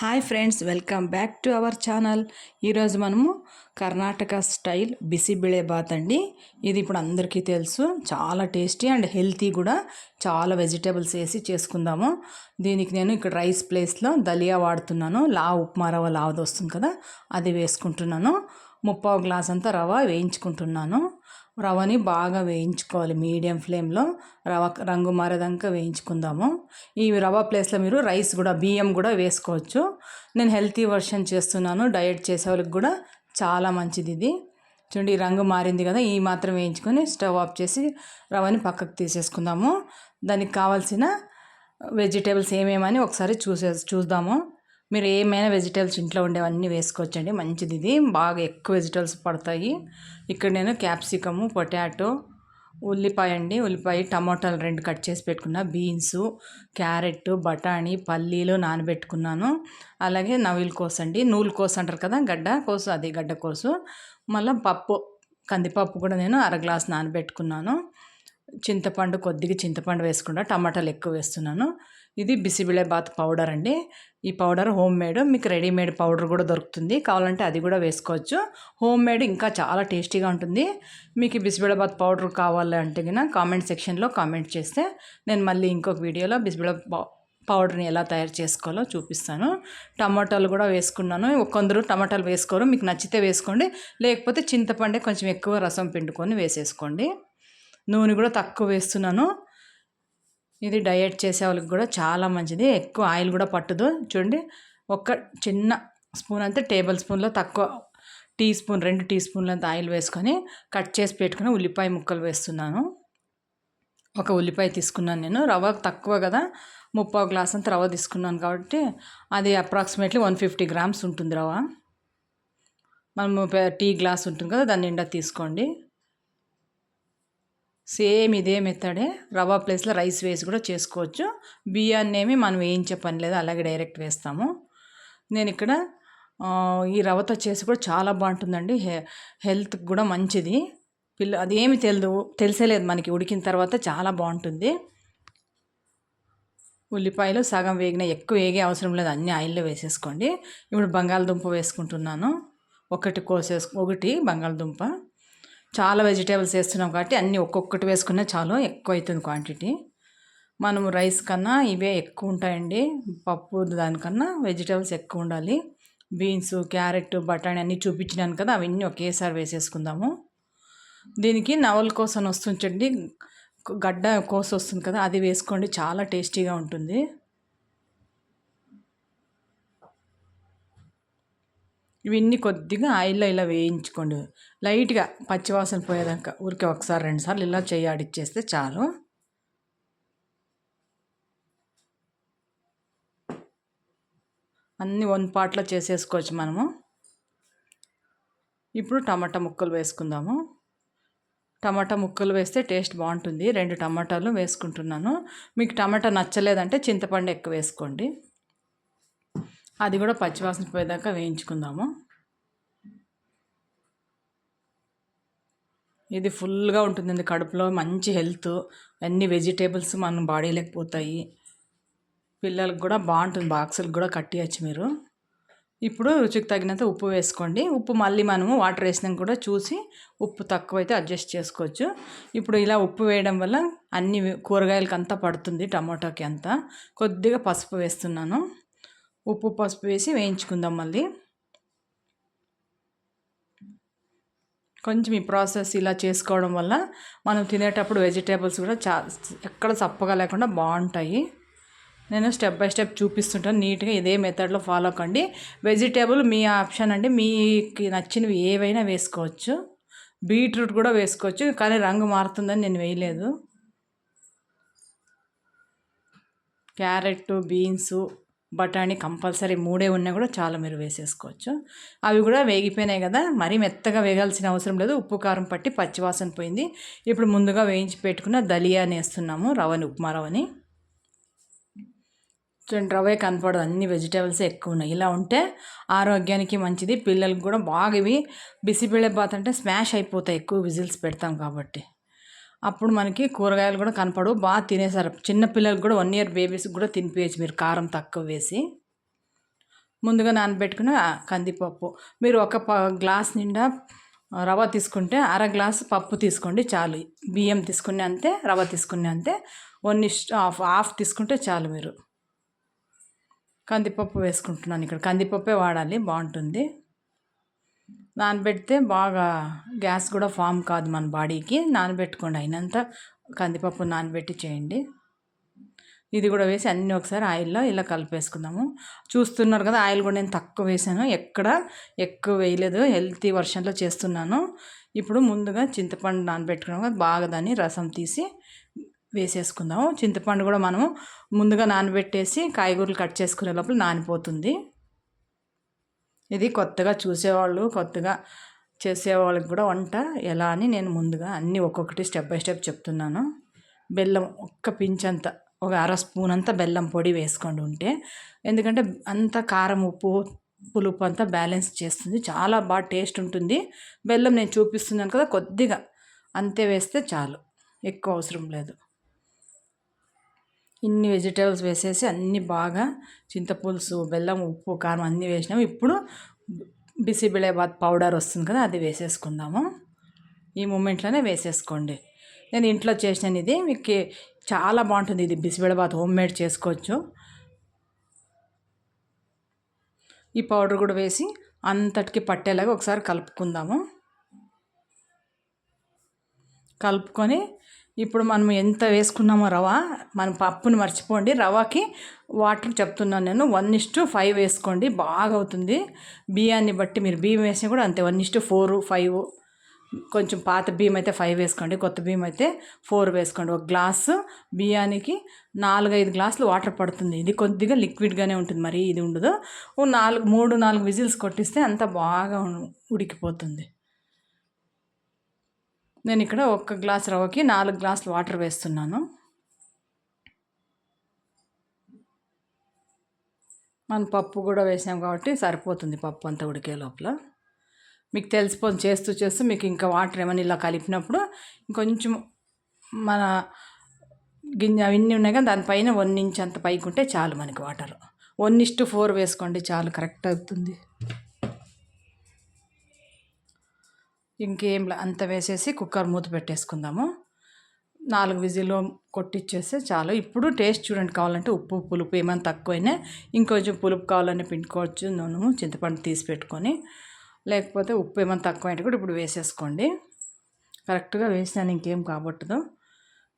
Hi friends welcome back to our channel. ఈరోజు మనము Karnataka style బిసిబిళే bath అండి. ఇది ఇప్పుడు అందరికీ తెలుసు. చాలా టేస్టీ అండ్ హెల్తీ కూడా చాలా వెజిటేబుల్స్ వేసి చేసుకుందాము. దీనికి నేను ఇక్కడ రైస్ ప్లేస్లో దలియా వాడుతున్నాను. లా ఉప్మా రవ్వ లావది వస్తుంది కదా అది వేసుకుంటున్నాను. ముప్పావు గ్లాస్ అంతా రవ్వ వేయించుకుంటున్నాను. రవ్వని బాగా వేయించుకోవాలి. మీడియం ఫ్లేమ్లో రవ్వ రంగు మారేదాకా వేయించుకుందాము. ఈ రవ్వ ప్లేస్లో మీరు రైస్ కూడా బియ్యం కూడా వేసుకోవచ్చు. నేను హెల్తీ వర్షన్ చేస్తున్నాను. డయట్ చేసే వాళ్ళకి కూడా చాలా మంచిది ఇది. చూడండి ఈ రంగు మారింది కదా ఈ మాత్రం వేయించుకొని స్టవ్ ఆఫ్ చేసి రవ్వని పక్కకు తీసేసుకుందాము. దానికి కావాల్సిన వెజిటేబుల్స్ ఏమేమని ఒకసారి చూసే చూద్దాము. మీరు ఏమైనా వెజిటేబుల్స్ ఇంట్లో ఉండేవన్నీ వేసుకోవచ్చండి. మంచిది ఇది. బాగా ఎక్కువ వెజిటేబుల్స్ పడతాయి. ఇక్కడ నేను క్యాప్సికము పొటాటో ఉల్లిపాయ అండి. ఉల్లిపాయ టమాటాలు రెండు కట్ చేసి పెట్టుకున్న బీన్సు క్యారెట్ బఠానీ పల్లీలు నానబెట్టుకున్నాను. అలాగే నవిల్ కోసండి అండి. నూలు కోసు అంటారు కదా గడ్డ కోసు అది గడ్డ కోసు. మళ్ళీ పప్పు కందిపప్పు కూడా నేను అర గ్లాస్ నానబెట్టుకున్నాను. చింతపండు కొద్దిగా చింతపండు వేసుకుండా టమాటాలు ఎక్కువ వేస్తున్నాను. ఇది బిసిబిళేబాత్ పౌడర్ అండి. ఈ పౌడర్ హోమ్ మేడ్ మీకు రెడీమేడ్ పౌడర్ కూడా దొరుకుతుంది. కావాలంటే అది కూడా వేసుకోవచ్చు. హోమ్ మేడ్ ఇంకా చాలా టేస్టీగా ఉంటుంది. మీకు ఈ పౌడర్ పౌడర్ కావాలంటే కన్నా కామెంట్ సెక్షన్లో కామెంట్ చేస్తే నేను మళ్ళీ ఇంకొక వీడియోలో బిసిబిళ పౌడర్ని ఎలా తయారు చేసుకోవాలో చూపిస్తాను. టమాటాలు కూడా వేసుకున్నాను. కొందరు టమాటాలు వేసుకోరు. మీకు నచ్చితే వేసుకోండి. లేకపోతే చింతపండే కొంచెం ఎక్కువ రసం పిండుకొని వేసేసుకోండి. నూనె కూడా తక్కువ వేస్తున్నాను. ఇది డయట్ చేసే వాళ్ళకి కూడా చాలా మంచిది. ఎక్కువ ఆయిల్ కూడా పట్టదు. చూడండి ఒక చిన్న స్పూన్ అంతే టేబుల్ స్పూన్లో తక్కువ టీ స్పూన్ రెండు టీ స్పూన్లంత ఆయిల్ వేసుకొని కట్ చేసి పెట్టుకుని ఉల్లిపాయ ముక్కలు వేస్తున్నాను. ఒక ఉల్లిపాయ తీసుకున్నాను నేను. రవ్వ తక్కువ కదా ముప్పావు గ్లాస్ అంత రవ్వ తీసుకున్నాను కాబట్టి అది అప్రాక్సిమేట్లీ వన్ ఫిఫ్టీ గ్రామ్స్ ఉంటుంది రవ్వ. మనము టీ గ్లాస్ ఉంటుంది కదా దాన్ని నిండా తీసుకోండి. సేమ్ ఇదే మెథడే. రవ్వ ప్లేస్లో రైస్ వేసి కూడా చేసుకోవచ్చు. బియ్యాన్ని ఏమి మనం వేయించే పని లేదు అలాగే డైరెక్ట్ వేస్తాము. నేను ఇక్కడ ఈ రవ్వతో చేసి కూడా చాలా బాగుంటుందండి. హె హెల్త్కి కూడా మంచిది. పిల్ల అదేమి తెలియదు తెలిసేలేదు మనకి. ఉడికిన తర్వాత చాలా బాగుంటుంది. ఉల్లిపాయలు సగం వేగిన ఎక్కువ వేగే అవసరం లేదు. అన్ని ఆయిల్లో వేసేసుకోండి. ఇప్పుడు బంగాళదుంప వేసుకుంటున్నాను. ఒకటి కోసేసు ఒకటి బంగాళదుంప. చాలా వెజిటేబుల్స్ వేస్తున్నాం కాబట్టి అన్నీ ఒక్కొక్కటి వేసుకున్నా చాలు ఎక్కువ అవుతుంది క్వాంటిటీ. మనము రైస్ కన్నా ఇవే ఎక్కువ ఉంటాయండి. పప్పు దానికన్నా వెజిటేబుల్స్ ఎక్కువ ఉండాలి. బీన్స్ క్యారెట్ బఠానీ అన్నీ చూపించినాను కదా అవన్నీ ఒకేసారి వేసేసుకుందాము. దీనికి నవల కోసం వస్తుంచండి గడ్డ కోస వస్తుంది కదా అది వేసుకోండి. చాలా టేస్టీగా ఉంటుంది. ఇవన్నీ కొద్దిగా ఆయిల్లో ఇలా వేయించుకోండి. లైట్గా పచ్చివాసన పోయేదాకా ఊరికే ఒకసారి రెండుసార్లు ఇలా చేయి ఆడిచ్చేస్తే చాలు. అన్నీ వన్ పాట్లో చేసేసుకోవచ్చు మనము. ఇప్పుడు టమాటా ముక్కలు వేసుకుందాము. టమాటా ముక్కలు వేస్తే టేస్ట్ బాగుంటుంది. రెండు టమాటాలు వేసుకుంటున్నాను. మీకు టమాటా నచ్చలేదంటే చింతపండు ఎక్కువ వేసుకోండి. అది కూడా పచ్చివాసన పోయేదాకా వేయించుకుందాము. ఇది ఫుల్గా ఉంటుంది కడుపులో మంచి హెల్త్. అన్ని వెజిటేబుల్స్ మన బాడీలోకి పోతాయి పిల్లలకు కూడా బాగుంటుంది బాక్సులకు కూడా కట్టియచ్చు మీరు. ఇప్పుడు రుచికి తగినంత ఉప్పు వేసుకోండి. ఉప్పు మళ్ళీ మనము వాటర్ వేసినాక కూడా చూసి ఉప్పు తక్కువైతే అడ్జస్ట్ చేసుకోవచ్చు. ఇప్పుడు ఇలా ఉప్పు వేయడం వల్ల అన్ని కూరగాయలకి అంతా పడుతుంది టమాటోకి అంతా. కొద్దిగా పసుపు వేస్తున్నాను. ఉప్పు పసుపు వేసి వేయించుకుందాం మళ్ళీ. కొంచెం ఈ ప్రాసెస్ ఇలా చేసుకోవడం వల్ల మనం తినేటప్పుడు వెజిటేబుల్స్ కూడా చా ఎక్కడ చప్పగా లేకుండా బాగుంటాయి. నేను స్టెప్ బై స్టెప్ చూపిస్తుంటాను. నీట్గా ఇదే మెథడ్లో ఫాలో కండి వెజిటేబుల్ మీ ఆప్షన్ అండి. మీకు నచ్చినవి ఏవైనా వేసుకోవచ్చు. బీట్రూట్ కూడా వేసుకోవచ్చు. కానీ రంగు మారుతుందని నేను వేయలేదు. క్యారెట్ బీన్సు బఠానీ కంపల్సరీ మూడే ఉన్నా కూడా చాలా మీరు వేసేసుకోవచ్చు. అవి కూడా వేగిపోయినాయి కదా మరీ మెత్తగా వేగాల్సిన అవసరం లేదు. ఉప్పు కారం పట్టి పచ్చివాసన పోయింది. ఇప్పుడు ముందుగా వేయించి పెట్టుకున్న దలియా వేస్తున్నాము రవని ఉప్మా రవని చూడండి రవే కనపడదు. అన్ని వెజిటేబుల్స్ ఎక్కువ ఉన్నాయి. ఇలా ఉంటే ఆరోగ్యానికి మంచిది. పిల్లలకి కూడా బాగా ఇవి బిసిపిళ్ళే బాత్ అంటే స్మాష్ అయిపోతాయి. ఎక్కువ విజిల్స్ పెడతాం కాబట్టి. అప్పుడు మనకి కూరగాయలు కూడా కనపడవు. బాగా తినేసారు చిన్నపిల్లలకు కూడా వన్ ఇయర్ బేబీస్కి కూడా తినిపించచ్చు మీరు. కారం తక్కువ వేసి. ముందుగా నానబెట్టుకున్న కందిపప్పు. మీరు ఒక ప గ్లాస్ నిండా రవ్వ తీసుకుంటే అర గ్లాస్ పప్పు తీసుకోండి చాలు. బియ్యం తీసుకునే అంతే రవ్వ తీసుకునే అంతే. వన్ ఇస్ట్ హాఫ్ హాఫ్ తీసుకుంటే చాలు మీరు. కందిపప్పు వేసుకుంటున్నాను ఇక్కడ. కందిపప్పే వాడాలి. బాగుంటుంది. నానబెడితే బాగా గ్యాస్ కూడా ఫామ్ కాదు మన బాడీకి. నానబెట్టుకోండి. అయినంత కందిపప్పు నానబెట్టి చేయండి. ఇది కూడా వేసి అన్నీ ఒకసారి ఆయిల్లో ఇలా కలిపేసుకుందాము. చూస్తున్నారు కదా ఆయిల్ కూడా నేను తక్కువ వేసాను. ఎక్కడ ఎక్కువ వేయలేదు. హెల్తీ వర్షన్లో చేస్తున్నాను. ఇప్పుడు ముందుగా చింతపండు నానబెట్టుకున్నాం కదా బాగా దాన్ని రసం తీసి వేసేసుకుందాము. చింతపండు కూడా మనము ముందుగా నానబెట్టేసి కాయగూరలు కట్ చేసుకునే లోపల నానిపోతుంది. ఇది కొత్తగా చూసేవాళ్ళు కొత్తగా చేసేవాళ్ళకి కూడా వంట ఎలా అని నేను ముందుగా అన్నీ ఒక్కొక్కటి స్టెప్ బై స్టెప్ చెప్తున్నాను. బెల్లం ఒక్క పించంత ఒక అర స్పూన్ అంతా బెల్లం పొడి వేసుకోండి ఉంటే. ఎందుకంటే అంత కారం ఉప్పు పులుపు అంతా బ్యాలెన్స్ చేస్తుంది. చాలా బాగా టేస్ట్ ఉంటుంది. బెల్లం నేను చూపిస్తున్నాను కదా కొద్దిగా అంతే వేస్తే చాలు. ఎక్కువ అవసరం లేదు. ఇన్ని వెజిటేబుల్స్ వేసేసి అన్నీ బాగా చింతపులుసు బెల్లం ఉప్పు కారం అన్నీ వేసినాము. ఇప్పుడు బిసిబిళేబాత్ పౌడర్ వస్తుంది కదా అది వేసేసుకుందాము. ఈ మూమెంట్లోనే వేసేసుకోండి. నేను ఇంట్లో చేసినాను ఇది మీకు చాలా బాగుంటుంది. ఇది బిసిబిళబాత్ హోమ్ మేడ్ చేసుకోవచ్చు. ఈ పౌడర్ కూడా వేసి అంతటికి పట్టేలాగా ఒకసారి కలుపుకుందాము. కలుపుకొని ఇప్పుడు మనం ఎంత వేసుకున్నామో రవ మనం పప్పుని మర్చిపోండి. రవ్వకి వాటర్ చెప్తున్నాను నేను. వన్ ఇస్టు ఫైవ్ వేసుకోండి. బాగా అవుతుంది. బియ్యాన్ని బట్టి మీరు బియ్యం వేసినా కూడా అంతే. One is to four five. కొంచెం పాత బియ్యం అయితే ఫైవ్ వేసుకోండి. కొత్త బియ్యం అయితే ఫోర్ వేసుకోండి. ఒక గ్లాసు బియ్యానికి నాలుగైదు గ్లాసులు వాటర్ పడుతుంది. ఇది కొద్దిగా లిక్విడ్గానే ఉంటుంది. మరి ఇది ఉండదు. ఓ నాలుగు మూడు నాలుగు విజిల్స్ కొట్టిస్తే అంత బాగా ఉడికిపోతుంది. నేను ఇక్కడ ఒక్క గ్లాస్ రవ్వకి నాలుగు గ్లాసులు వాటర్ వేస్తున్నాను. మనం పప్పు కూడా వేసాం కాబట్టి సరిపోతుంది పప్పు అంతా ఉడికే లోపల. మీకు తెలిసిపోతుంది చేస్తూ చేస్తూ మీకు ఇంకా వాటర్ ఏమైనా ఇలా కలిపినప్పుడు ఇంకొంచెం మన గింజ అవన్నీ ఉన్నాయి కానీ దానిపైన వన్ ఇంచ్ అంత పైకి ఉంటే చాలు మనకి వాటర్. వన్ ఇస్టు ఫోర్ వేసుకోండి చాలు కరెక్ట్ అవుతుంది. ఇంకేం అంత వేసేసి కుక్కర్ మూత పెట్టేసుకుందాము. నాలుగు విజిల్లో కొట్టిచ్చేస్తే చాలు. ఇప్పుడు టేస్ట్ చూడండి కావాలంటే ఉప్పు పులుపు ఏమైనా తక్కువైనా ఇంకొంచెం పులుపు కావాలని పిండుకోవచ్చు నూనె చింతపండు తీసి పెట్టుకొని. లేకపోతే ఉప్పు ఏమైనా తక్కువైనా కూడా ఇప్పుడు వేసేసుకోండి. కరెక్ట్గా వేసినాను ఇంకేం కాబట్టదు.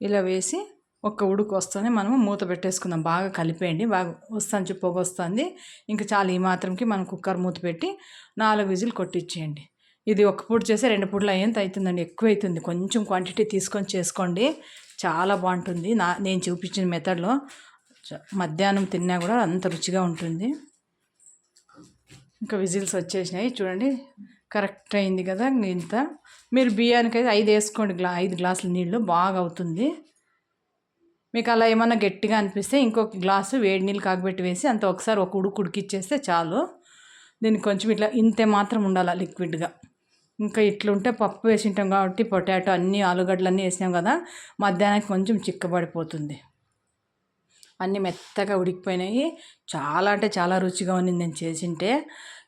ఇలా వేసి ఒక్క ఉడుకు వస్తూనే మనము మూత పెట్టేసుకుందాం. బాగా కలిపేయండి. బాగా వస్తాను పొగ వస్తుంది. ఇంకా చాలా ఈ మాత్రంకి మనం కుక్కర్ మూత పెట్టి నాలుగు విజిల్ కొట్టించేయండి ఇది ఒక పూట చేస్తే రెండు పూటలు అయ్యేంత అవుతుందండి ఎక్కువ అవుతుంది కొంచెం క్వాంటిటీ తీసుకొని చేసుకోండి. చాలా బాగుంటుంది. నా నేను చూపించిన మెథడ్లో మధ్యాహ్నం తిన్నా కూడా అంత రుచిగా ఉంటుంది. ఇంకా విజిల్స్ వచ్చేసినాయి. చూడండి. కరెక్ట్ అయింది కదా ఇంత. మీరు బియ్యానికి అయితే ఐదు వేసుకోండి. గ్లా ఐదు గ్లాసుల నీళ్ళు బాగా అవుతుంది. మీకు అలా ఏమన్నా గట్టిగా అనిపిస్తే ఇంకొక గ్లాసు వేడి నీళ్ళు కాగబెట్టి వేసి అంత ఒకసారి ఒక ఉడుకు ఉడికిచ్చేస్తే చాలు. దీనికి కొంచెం ఇట్లా ఇంతే మాత్రం ఉండాలి లిక్విడ్గా. ఇంకా ఇట్లుంటే పప్పు వేసింటాం కాబట్టి పొటాటో అన్నీ ఆలుగడ్డలు అన్నీ వేసినాం కదా మధ్యాహ్నానికి కొంచెం చిక్కబడిపోతుంది. అన్నీ మెత్తగా ఉడికిపోయినాయి. చాలా అంటే చాలా రుచిగా ఉంది నేను చేసింటే.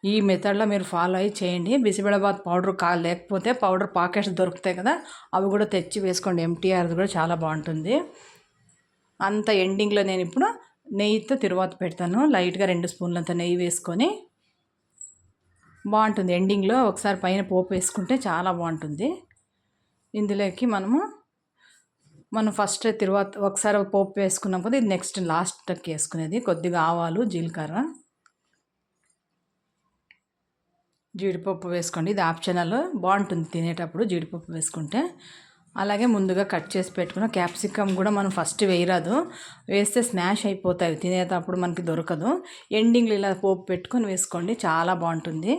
ఈ మెథడ్లో మీరు ఫాలో అయ్యి చేయండి. బిసిబెడబాద్ పౌడర్ కా లేకపోతే పౌడర్ పాకెట్స్ దొరుకుతాయి కదా అవి కూడా తెచ్చి వేసుకోండి. ఎంటీఆర్ది కూడా చాలా బాగుంటుంది. అంత ఎండింగ్లో నేను ఇప్పుడు నెయ్యితో తిరువాత పెడతాను. లైట్గా రెండు స్పూన్లంత నెయ్యి వేసుకొని బాగుంటుంది. ఎండింగ్లో ఒకసారి పైన పోపు వేసుకుంటే చాలా బాగుంటుంది. ఇందులోకి మనము మనం ఫస్ట్ తర్వాత ఒకసారి పోపు వేసుకున్నాం కదా ఇది నెక్స్ట్ లాస్ట్కి వేసుకునేది. కొద్దిగా ఆవాలు జీలకర్ర జీడిపప్పు వేసుకోండి. ఇది ఆప్షనల్ బాగుంటుంది తినేటప్పుడు జీడిపప్పు వేసుకుంటే. అలాగే ముందుగా కట్ చేసి పెట్టుకున్న క్యాప్సికమ్ కూడా మనం ఫస్ట్ వేయరాదు. వేస్తే స్మాష్ అయిపోతాయి. తినేటప్పుడు మనకి దొరకదు. ఎండింగ్లో ఇలా పోపు పెట్టుకొని వేసుకోండి. చాలా బాగుంటుంది.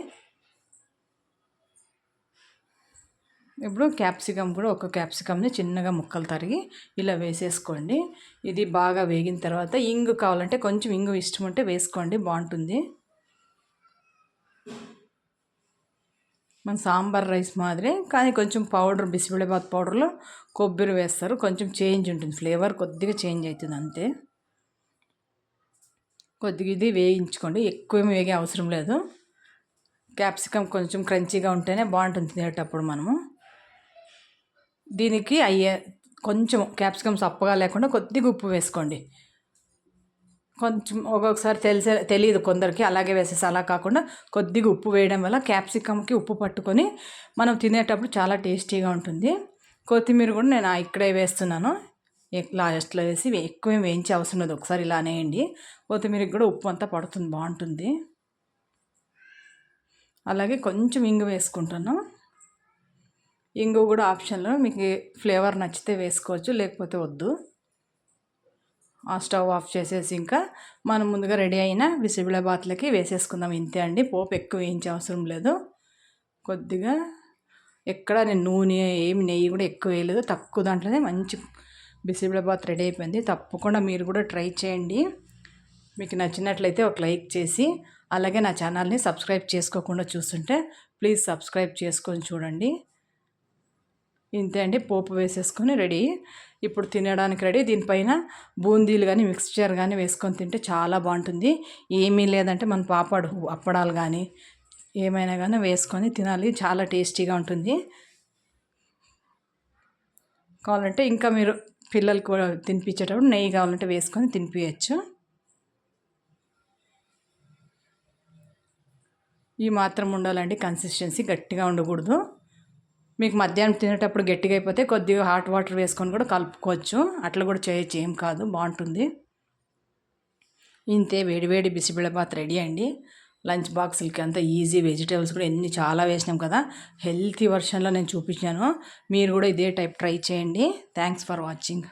ఇప్పుడు క్యాప్సికమ్ కూడా ఒక క్యాప్సికమ్ని చిన్నగా ముక్కలు తరిగి ఇలా వేసేసుకోండి. ఇది బాగా వేగిన తర్వాత ఇంగు కావాలంటే కొంచెం ఇంగు ఇష్టం ఉంటే వేసుకోండి. బాగుంటుంది. మన సాంబార్ రైస్ మాదిరి కానీ కొంచెం పౌడర్ బిసిబిళబాత్ పౌడర్లో కొబ్బరి వేస్తారు. కొంచెం చేంజ్ ఉంటుంది ఫ్లేవర్ కొద్దిగా చేంజ్ అవుతుంది అంతే. కొద్దిగా ఇది వేయించుకోండి. ఎక్కువ ఏమి వేగే అవసరం లేదు. క్యాప్సికమ్ కొంచెం క్రంచీగా ఉంటేనే బాగుంటుంది తినేటప్పుడు మనము. దీనికి అయ్యే కొంచెం క్యాప్సికమ్ సప్పగా లేకుండా కొద్దిగా ఉప్పు వేసుకోండి. కొంచెం ఒక్కొక్కసారి తెలిసే తెలియదు కొందరికి. అలాగే వేసేసి అలా కాకుండా కొద్దిగా ఉప్పు వేయడం వల్ల క్యాప్సికమ్కి ఉప్పు పట్టుకొని మనం తినేటప్పుడు చాలా టేస్టీగా ఉంటుంది. కొత్తిమీర కూడా నేను ఇక్కడే వేస్తున్నాను. లాస్ట్లో వేసి ఎక్కువ ఏం వేయించే అవసరం లేదు. ఒకసారి ఇలా అనేయండి. కొత్తిమీరకి కూడా ఉప్పు అంతా పడుతుంది బాగుంటుంది. అలాగే కొంచెం ఇంగు వేసుకుంటాను. ఇంగు కూడా ఆప్షన్లో మీకు ఫ్లేవర్ నచ్చితే వేసుకోవచ్చు లేకపోతే వద్దు. ఆ స్టవ్ ఆఫ్ చేసేసి ఇంకా మనం ముందుగా రెడీ అయిన బాత్లకి వేసేసుకుందాం. ఇంతే అండి. పోపు ఎక్కువ వేయించే అవసరం లేదు. కొద్దిగా ఎక్కడ నేను నూనె ఏమి నెయ్యి కూడా ఎక్కువ వేయలేదు. తక్కువ దాంట్లోనే మంచి బాత్ రెడీ అయిపోయింది. తప్పకుండా మీరు కూడా ట్రై చేయండి. మీకు నచ్చినట్లయితే ఒక లైక్ చేసి అలాగే నా ఛానల్ని సబ్స్క్రైబ్ చేసుకోకుండా చూస్తుంటే ప్లీజ్ సబ్స్క్రైబ్ చేసుకొని చూడండి. ఇంతే అండి. పోపు వేసేసుకొని రెడీ. ఇప్పుడు తినడానికి రెడీ. దీనిపైన బూందీలు కానీ మిక్స్చర్ కానీ వేసుకొని తింటే చాలా బాగుంటుంది. ఏమీ లేదంటే మన పాపడు అప్పడాలు కానీ ఏమైనా కానీ వేసుకొని తినాలి. చాలా టేస్టీగా ఉంటుంది. కావాలంటే ఇంకా మీరు పిల్లలు కూడా తినిపించేటప్పుడు నెయ్యి కావాలంటే వేసుకొని తినిపించచ్చు ఈ మాత్రం ఉండాలండి. కన్సిస్టెన్సీ గట్టిగా ఉండకూడదు. మీకు మధ్యాహ్నం తినేటప్పుడు గట్టిగా అయిపోతే కొద్దిగా హాట్ వాటర్ వేసుకొని కూడా కలుపుకోవచ్చు. అట్లా కూడా చేయొచ్చు ఏం కాదు బాగుంటుంది. ఇంతే వేడివేడి బిసిబిళ్ళబాత్ రెడీ అండి. లంచ్ బాక్సులకి అంతా ఈజీ వెజిటేబుల్స్ కూడా ఎన్ని చాలా వేసినాం కదా. హెల్తీ వర్షన్లో నేను చూపించాను. మీరు కూడా ఇదే టైప్ ట్రై చేయండి. Thanks for watching.